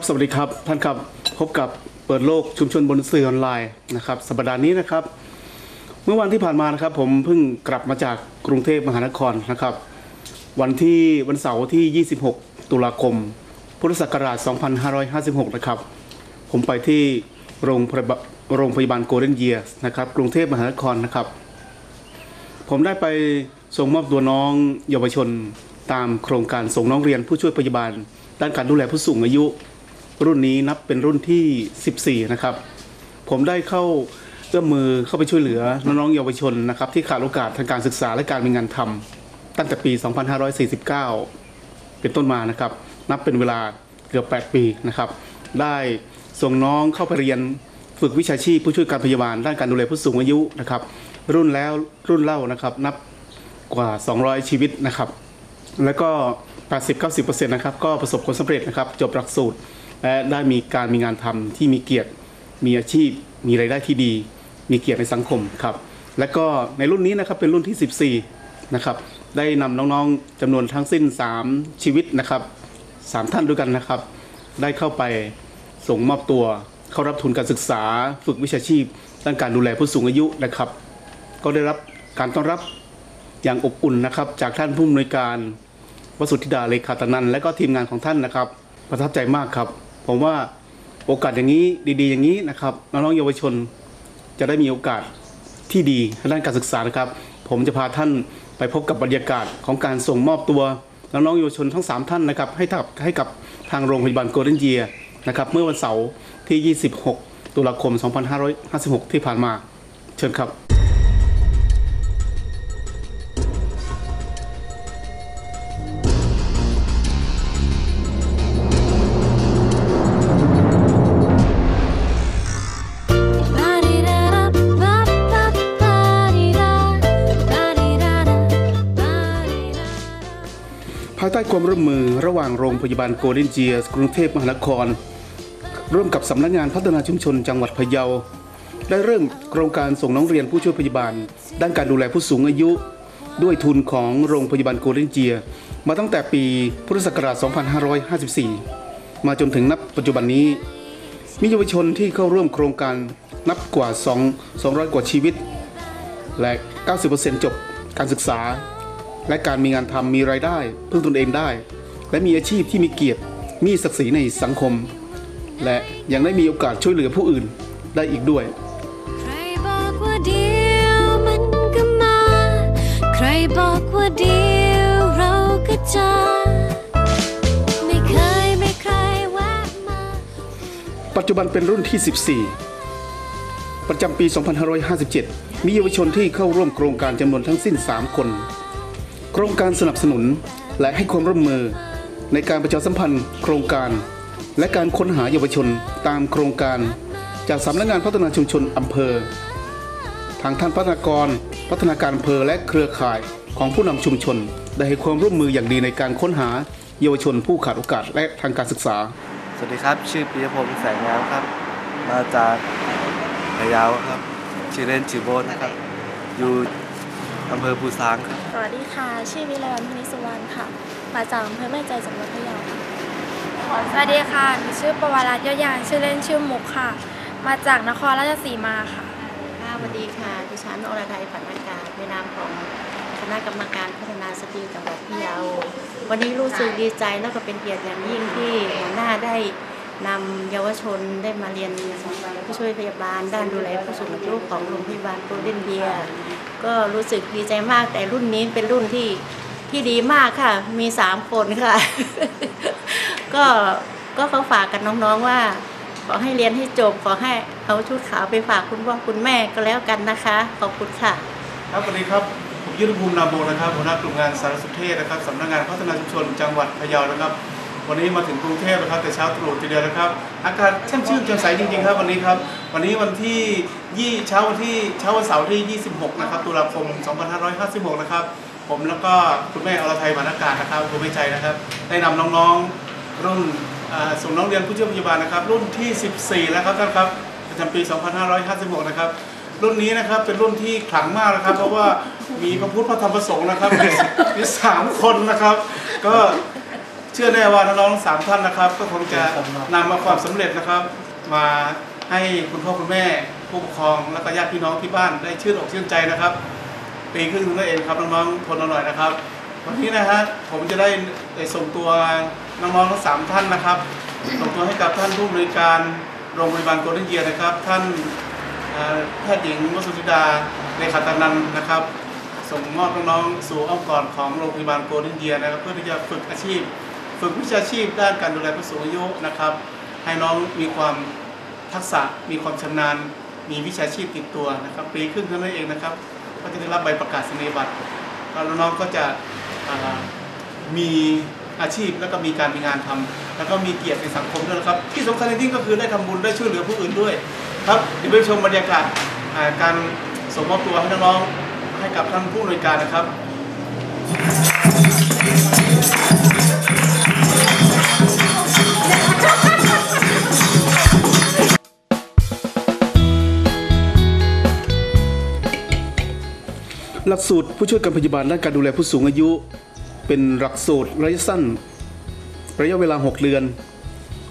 ครับสวัสดีครับท่านครับพบกับเปิดโลกชุมชนบนสื่อออนไลน์นะครับสัปดาห์นี้นะครับ เมื่อวันที่ผ่านมานะครับ ผมเพิ่งกลับมาจากกรุงเทพมหานครนะครับ วันที่วันเสาร์ที่ 26 ตุลาคม พุทธศักราช 2556 นะครับ ผมไปที่โรงพยาบาลโรงพยาบาลโกลเด้นเยียร์นะครับ กรุงเทพมหานครนะครับ ผมได้ไปส่งมอบตัวน้องเยาวชนตามโครงการส่งน้องเรียนผู้ช่วยพยาบาลด้านการดูแลผู้สูงอายุ รุ่นนี้นับเป็นรุ่นที่ 14 นะครับ ผมได้เข้าเอื้อมมือเข้าไปช่วยเหลือน้องๆเยาวชนนะครับ ที่ขาดโอกาสทางการศึกษาและการมีงานทำตั้งแต่ปี 2549 เป็นต้นมานะครับ นับเป็นเวลาเกือบ 8 ปีนะครับ ได้ส่งน้องเข้าไปเรียนฝึกวิชาชีพผู้ช่วยการพยาบาลด้านการดูแลผู้สูงอายุนะครับ รุ่นแล้วรุ่นเล่านะครับ นับกว่า 200 ชีวิตนะครับ แล้วก็ 80-90%นะครับก็ประสบผลสำเร็จนะครับ จบหลักสูตร และได้มีการมีงานทำที่มีเกียรติมีอาชีพ มีรายได้ที่ดี มีเกียรติในสังคมครับ และก็ในรุ่นนี้นะครับเป็นรุ่นที่ 14นะครับได้นำน้องๆจำนวนทั้งสิ้น 3 ชีวิตนะครับ3ท่านด้วยกันนะครับ ได้เข้าไปส่งมอบตัวเข้ารับทุนการศึกษาฝึกวิชาชีพด้านการดูแลผู้สูงอายุนะครับ ก็ได้รับการต้อนรับอย่างอบอุ่นนะครับ จากท่านผู้อำนวยการวสุทธิดาเลขาตนันและก็ทีมงานของท่านนะครับ ประทับใจมากครับ ผมว่าโอกาสอย่างนี้ดีๆ อย่างนี้นะครับน้องๆเยาวชนจะได้มีโอกาสที่ดีทางด้านการศึกษานะครับ ผมจะพาท่านไปพบกับบรรยากาศของการส่งมอบตัวน้องๆเยาวชนทั้ง 3 ท่านนะครับให้กับให้กับทางโรงพยาบาลโกลเด้นเยียนะครับเมื่อวันเสาร์ที่ 26 ตุลาคม 2556 ที่ผ่านมา เชิญครับ ต้ความร่วมมือระหว่างโรงพยาบาลโกลเด้นเจียสกรุงเทพมหานคร ร่วมกับสำนักงานพัฒนาชุมชนจังหวัดพะเยา ได้เริ่มโครงการส่งน้องเรียนผู้ช่วยพยาบาล ด้านการดูแลผู้สูงอายุ ด้วยทุนของโรงพยาบาลโกลเด้นเจีย มาตั้งแต่ปีพุทธศักราช 2554 มาจนถึงนับปัจจุบันนี้ มีเยาวชนที่เข้าร่วมโครงการนับกว่า 2 200 กว่าชีวิต และ 90%จบการศึกษา และการมีงานทำมีรายได้พึ่งตนเองได้ และมีอาชีพที่มีเกียรติมีศักดิ์ศรีในสังคม และยังได้มีโอกาสช่วยเหลือผู้อื่นได้อีกด้วย ใครบอกว่าเดียวมันก็มา ใครบอกว่าเดียวเราก็เจอไม่เคยไม่ใครแวะมา ปัจจุบันเป็นรุ่นที่ 14 ประจำปี 2557 มีเยาวชนที่เข้าร่วมโครงการจำนวนทั้งสิ้น 3 คน โครงการสนับสนุนและให้ความร่วมมือ ในการประชาสัมพันธ์ โครงการ และการค้นหาเยาวชนตามโครงการ จากสำนักงานพัฒนาชุมชนอำเภอ ทางท่านพัฒนากร พัฒนาการอำเภอและเครือข่ายของผู้นำชุมชน ได้ให้ความร่วมมืออย่างดีในการค้นหาเยาวชนผู้ขาดโอกาสและทางการศึกษา สวัสดีครับ ชื่อปิยพงศ์แสงงามครับ มาจากพะเยาครับ ชื่อเล่นชื่อโบนครับ อยู่ อำเภอภูซางครับ สวัสดีค่ะ ชื่อวิไลวันพนิสุวรรณค่ะ มาจากอำเภอแม่ใจจังหวัดพะเยาค่ะสวัสดีค่ะหนูชื่อประวรัตน์ยอดยานชื่อเล่นชื่อมุกค่ะ มาจากนครราชสีมาค่ะค่ะสวัสดีค่ะ ดิฉันอรไทยผันอากาศในนามของคณะกรรมการพัฒนาสตรีจังหวัดพะเยา วันนี้รู้สึกดีใจแล้วก็เป็นเกียรติอย่างยิ่งที่หัวหน้าได้ นำเยาวชนได้มาเรียนผู้ช่วยพยาบาล ด้านดูแลผู้สูงอายุของโรงพยาบาลโกลเด้นเบียก็รู้สึกดีใจมากแต่รุ่นนี้เป็นรุ่นที่ที่ดีมากค่ะ มีสามคนค่ะ ก็ก็เขาฝากกันน้องๆว่า ขอให้เรียนให้จบขอให้เอาชุดขาวไปฝากคุณพ่อคุณแม่ก็แล้วกันนะคะ ขอบคุณค่ะ ครับสวัสดีครับผมยุทธภูมินามโมนะครับหัวหน้ากลุ่มงานสารสนเทศนะครับสำนักงานพัฒนาชุมชนจังหวัดพะเยานะครับ วันนี้มาถึงกรุงเทพนะครับแต่เช้าตรู่ทีเดียวนะครับ อากาศช่างชื่นแจ่มใสจริงๆครับวันนี้ครับ วันนี้วันที่ยี่เช้าวันที่เช้าวันเสาร์ที่ 26 นะครับ ตุลาคม 2556 นะครับ ผมแล้วก็คุณแม่อรไทยมานากาศนะครับคุณไม่ใจนะครับ ได้นำน้องๆรุ่นส่งน้องเรียนผู้ช่วยพยาบาลนะครับ รุ่นที่ 14 แล้วครับท่านครับประจำปี 2556 นะครับ รุ่นนี้นะครับเป็นรุ่นที่ขลังมากนะครับ เพราะว่ามีพระพุทธพระธรรมพระสงฆ์นะครับมีสามคนนะครับ ก็ เชื่อแน่ว่าน้องๆทั้งสามท่านนะครับ ก็คงจะนำมาความสำเร็จนะครับ มาให้คุณพ่อคุณแม่ ผู้ปกครองและก็ญาติพี่น้องที่บ้านได้ชื่นอกชื่นใจนะครับ ปีครึ่งนั่นเองครับน้องๆทนเอาหน่อยนะครับ วันนี้นะฮะผมจะได้ได้ส่งตัวน้องๆทั้งสามท่านนะครับส่งตัวให้กับท่านผู้บริการโรงพยาบาลโกลเด้นเยียร์นะครับ ท่านเอ่อแพทย์หญิงวสุธิดาเลขาตานันนะครับ ส่งมอบน้องๆสู่อ้อมกอดของโรงพยาบาลโกลเด้นเยียร์นะครับ เพื่อที่จะฝึกอาชีพ ฝึกวิชาชีพด้านการดูแลผู้สูงอายุนะครับ ให้น้องมีความทักษะมีความชำนาญ มีวิชาชีพติดตัวนะครับ ปีครึ่งเท่านั้นเองนะครับ ก็จะได้รับใบประกาศนียบัตรแล้วน้องก็จะมีอาชีพแล้วก็มีการมีงานทำแล้วก็มีเกียรติในสังคมด้วยนะครับ ที่สำคัญจริงๆก็คือได้ทำบุญได้ช่วยเหลือผู้อื่นด้วย ครับเดี๋ยวไปชมบรรยากาศการส่งมอบตัวให้น้องให้กับท่านผู้อำนวยการนะครับ หลักสูตรผู้ช่วยการพยาบาลด้านการดูแลผู้สูงอายุ เป็นหลักสูตรระยะสั้น ระยะเวลา 6 เดือน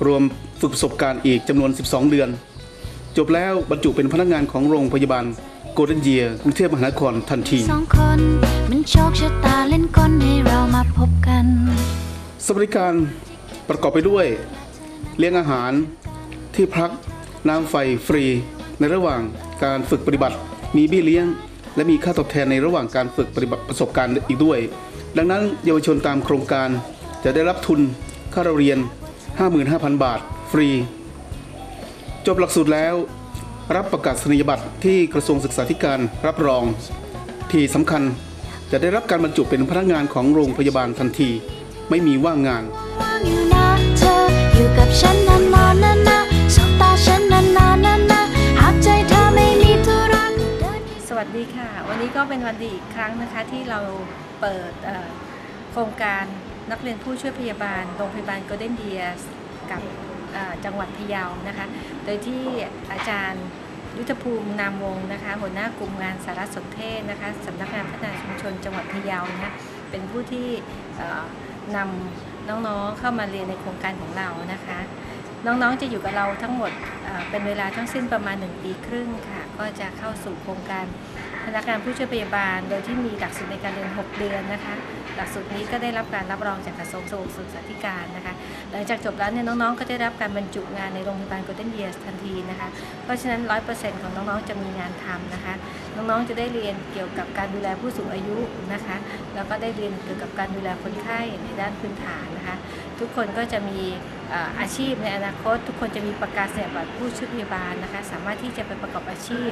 รวมฝึกประสบการณ์อีกจำนวน 12 เดือน จบแล้วบรรจุเป็นพนักงานของโรงพยาบาลโกลเด้นเยียกรุงเทพมหานครทันทีสองคนมันโชคชะตาเล่นกลให้เรามาพบกันสวัสดิการประกอบไปด้วย เลี้ยงอาหารที่พักน้ำไฟฟรี ในระหว่างการฝึกปฏิบัติมีเบี้ยเลี้ยง และมีค่าตอบแทนในระหว่างการฝึกปฏิบัติประสบการณ์อีกด้วย ดังนั้นเยาวชนตามโครงการจะได้รับทุนค่าเรียน 55,000 บาท ฟรี จบหลักสูตรแล้ว รับประกาศนียบัตรที่กระทรวงศึกษาธิการรับรอง ที่สำคัญจะได้รับการบรรจุเป็นพนักงานของโรงพยาบาลทันที ไม่มีว่างงาน ดีค่ะ วันนี้ก็เป็นวันดีอีกครั้งนะคะที่เราเปิดโครงการนักเรียนผู้ช่วยพยาบาลโรงพยาบาล Golden Years กับจังหวัดพะเยานะคะ โดยที่อาจารย์ยุทธภูมินามวงศ์นะคะหัวหน้ากลุ่มงานสารสนเทศนะคะสำนักงานพัฒนาชุมชนจังหวัดพะเยานะคะเป็นผู้ที่นำน้องๆเข้ามาเรียนในโครงการของเรานะคะ น้องๆจะอยู่กับเราทั้งหมดเอ่อเป็นเวลาทั้งสิ้นประมาณ 1 ปีครึ่งค่ะ ก็จะเข้าสู่โครงการ พนักงานผู้ช่วยพยาบาล โดยที่มีหลักสูตรในการเรียน 6 เดือนนะคะ หลักสูตรนี้ก็ได้รับการรับรองจากกระทรวงศึกษาธิการนะคะ หลังจากจบแล้วเนี่ยน้องๆ ก็ได้รับการบรรจุงานในโรงพยาบาล Golden Years ทันทีนะคะ เพราะฉะนั้น 100%ของน้องๆ จะมีงานทำนะคะ น้องๆ จะได้เรียนเกี่ยวกับการดูแลผู้สูงอายุนะคะ แล้วก็ได้เรียนเกี่ยวกับการดูแลคนไข้ในด้านพื้นฐานนะคะ ทุกคนก็จะมีอาชีพในอนาคต ทุกคนจะมีประกาศนียบัตรผู้ช่วยพยาบาลนะคะ สามารถที่จะไปประกอบอาชีพ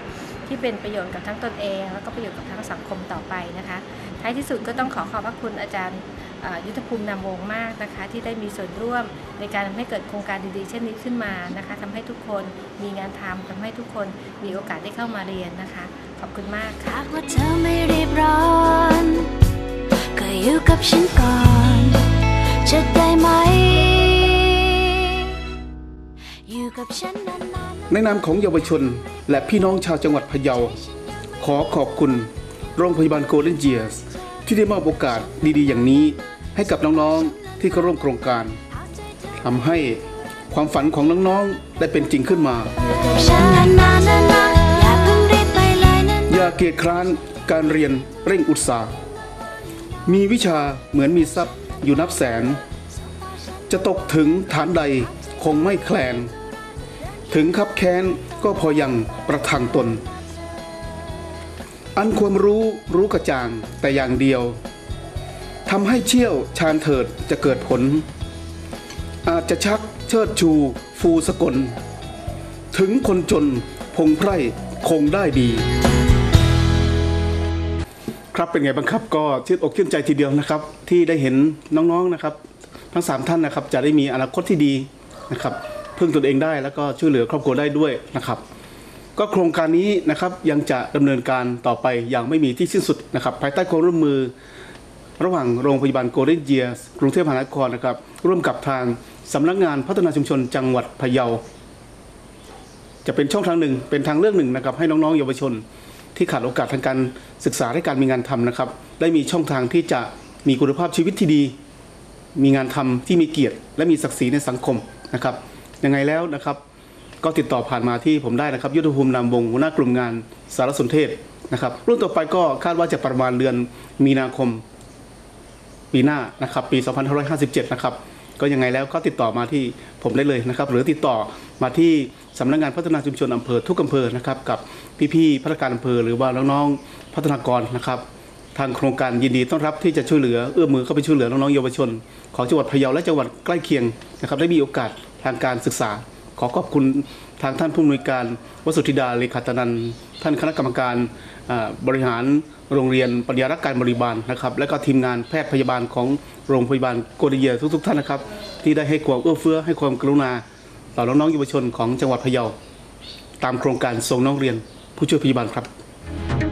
ที่เป็นประโยชน์กับทั้งตนเอง แล้วก็ประโยชน์กับทั้งสังคมต่อไปนะคะ ท้ายที่สุดก็ต้องขอขอบพระคุณอาจารย์ยุทธภูมินามวงศ์มากนะคะ ที่ได้มีส่วนร่วมในการทำให้เกิดโครงการดีๆ เช่นนี้ขึ้นมานะคะทำให้ทุกคนมีงานทำทำให้ทุกคนมีโอกาสได้เข้ามาเรียนนะคะ ขอบคุณมากค่ะว่าเธอไม่รีบร้อน ก็อยู่กับฉันก่อน จะได้ไหม อยู่กับฉันนานๆ ในนามของเยาวชนและพี่น้องชาวจังหวัดพะเยา ขอขอบคุณโรงพยาบาลโกลเด้นเจียส ที่ได้มอบโอกาสดีๆ อย่างนี้ ให้กับน้องๆที่เข้าร่วมโครงการทำให้ความฝันของน้องๆได้เป็นจริงขึ้นมา อย่าเพิ่งรีบไปเลยนะอย่าเกียจคร้านการเรียนเร่งอุตสาห์มีวิชาเหมือนมีทรัพย์ อยู่นับแสน จะตกถึงฐานใดคงไม่แคลน ถึงคับแค้นก็พอยังประทังตน อันความรู้รู้กระจ่างแต่อย่างเดียวทำให้เชี่ยวชาญเถิดจะเกิดผล อาจจะชักเชิดชู ฟูสกล ถึงคนจนพงไพร่คงได้ดี ครับเป็นไงบ้างครับก็ชื่นอกชื่นใจทีเดียวนะครับ ที่ได้เห็นน้องๆนะครับ ทั้งสามท่านนะครับ จะได้มีอนาคตที่ดีนะครับพึ่งตนเองได้แล้วก็ช่วยเหลือครอบครัวได้ด้วยนะครับ ก็โครงการนี้นะครับยังจะดำเนินการต่อไปอย่างไม่มีที่สิ้นสุดนะครับ ภายใต้ความร่วมมือ ระหว่างโรงพยาบาลโกลเด้นเยียสกรุงเทพมหานครนะครับ ร่วมกับทางสำนักงานพัฒนาชุมชนจังหวัดพะเยา จะเป็นช่องทางหนึ่งเป็นทางเลือกหนึ่งนะครับให้น้องๆเยาวชน ที่ขาดโอกาสทางการศึกษาและการมีงานทำนะครับ ได้มีช่องทางที่จะมีคุณภาพชีวิตที่ดี มีงานทำที่มีเกียรติ และมีศักดิ์ศรีในสังคมนะครับยังไงแล้วนะครับ ก็ติดต่อผ่านมาที่ผมได้นะครับ ยุทธภูมินามวงหัวหน้ากลุ่มงานสารสนเทศนะครับรุ่นต่อไปก็คาดว่าจะประมาณเดือนมีนาคมปีหน้านะครับปี 2557 นะครับ ก็ยังไงแล้วก็ติดต่อมาที่ผมได้เลยนะครับ หรือติดต่อ มาที่สำนักงานพัฒนาชุมชนอำเภอทุกอำเภอนะครับกับพี่ๆพัฒนาการอำเภอหรือว่าน้องๆพัฒนากรนะครับทางโครงการยินดีต้อนรับที่จะช่วยเหลือเอื้อมือเข้าไปช่วยเหลือน้องๆเยาวชน ของจังหวัดพะเยาและจังหวัดใกล้เคียงนะครับได้มีโอกาสทางการศึกษา ขอขอบคุณทางท่านผู้อำนวยการวสุธิดาเลขาตนันท์ท่านคณะกรรมการบริหารโรงเรียนปัญญารักการบริบาลนะครับ และก็ทีมงานแพทย์พยาบาลของโรงพยาบาลโกลเยทุกๆ ท่านนะครับ ที่ได้ให้ความเอื้อเฟื้อให้ความกรุณา ต่อน้องๆเยาวชนของจังหวัดพะเยาตามโครงการส่งน้องเรียนผู้ช่วยพยาบาลครับ